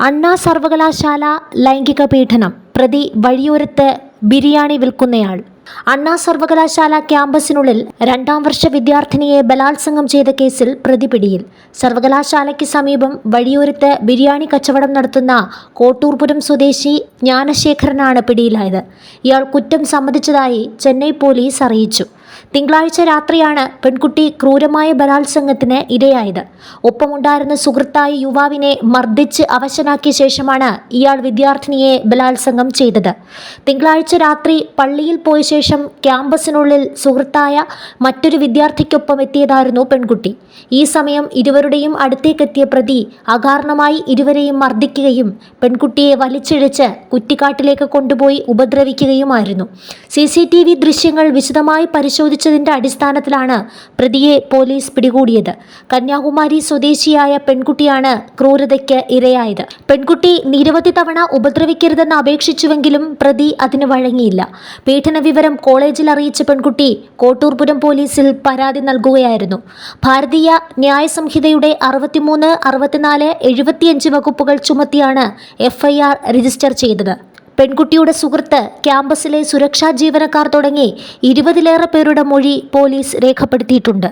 അണ്ണാ സർവകലാശാല ലൈംഗിക പീഡനം പ്രതി വഴിയോരത്ത് ബിരിയാണി വിൽക്കുന്നയാൾ. അണ്ണാ സർവകലാശാല ക്യാമ്പസിനുള്ളിൽ രണ്ടാം വർഷ വിദ്യാർത്ഥിനിയെ ബലാത്സംഗം ചെയ്ത കേസിൽ പ്രതി പിടിയിൽ. സർവകലാശാലയ്ക്ക് സമീപം വഴിയോരത്ത് ബിരിയാണി കച്ചവടം നടത്തുന്ന കോട്ടൂർപുരം സ്വദേശി ജ്ഞാനശേഖരനാണ് പിടിയിലായത്. ഇയാൾ കുറ്റം സമ്മതിച്ചതായി ചെന്നൈ പോലീസ് അറിയിച്ചു. തിങ്കളാഴ്ച രാത്രിയാണ് പെൺകുട്ടി ക്രൂരമായ ബലാത്സംഗത്തിന് ഇരയായത്. ഒപ്പമുണ്ടായിരുന്ന സുഹൃത്തായ യുവാവിനെ മർദ്ദിച്ച് അവശനാക്കിയ ശേഷമാണ് ഇയാൾ വിദ്യാർത്ഥിനിയെ ബലാത്സംഗം ചെയ്തത്. തിങ്കളാഴ്ച രാത്രി പള്ളിയിൽ പോയ ശേഷം ക്യാമ്പസിനുള്ളിൽ സുഹൃത്തായ മറ്റൊരു വിദ്യാർത്ഥിക്കൊപ്പം എത്തിയതായിരുന്നു പെൺകുട്ടി. ഈ സമയം ഇരുവരുടെയും അടുത്തേക്കെത്തിയ പ്രതി അകാരണമായി ഇരുവരെയും മർദ്ദിക്കുകയും പെൺകുട്ടിയെ വലിച്ചിഴച്ച് കുറ്റിക്കാട്ടിലേക്ക് കൊണ്ടുപോയി ഉപദ്രവിക്കുകയുമായിരുന്നു. സി സി ടി വി ദൃശ്യങ്ങൾ വിശദമായി പരിശോധിച്ചതിന്റെ അടിസ്ഥാനത്തിലാണ് പ്രതിയെ പോലീസ് പിടികൂടിയത്. കന്യാകുമാരി സ്വദേശിയായ പെൺകുട്ടിയാണ് ക്രൂരതയ്ക്ക് ഇരയായത്. പെൺകുട്ടി നിരവധി തവണ ഉപദ്രവിക്കരുതെന്ന് അപേക്ഷിച്ചുവെങ്കിലും പ്രതി അതിന് വഴങ്ങിയില്ല. പീഡന വിവരം കോളേജിൽ അറിയിച്ച പെൺകുട്ടി കോട്ടൂർപുരം പോലീസിൽ പരാതി നൽകുകയായിരുന്നു. ഭാരതീയ ന്യായ സംഹിതയുടെ അറുപത്തിമൂന്ന് അറുപത്തിനാല് എഴുപത്തിയഞ്ച് വകുപ്പുകൾ ചുമത്തിയാണ് എഫ്ഐആർ രജിസ്റ്റർ ചെയ്തത്. പെൺകുട്ടിയുടെ സുഹൃത്ത് ക്യാമ്പസിലെ സുരക്ഷാ ജീവനക്കാർ തുടങ്ങി ഇരുപതിലേറെ പേരുടെ മൊഴി പോലീസ് രേഖപ്പെടുത്തിയിട്ടുണ്ട്.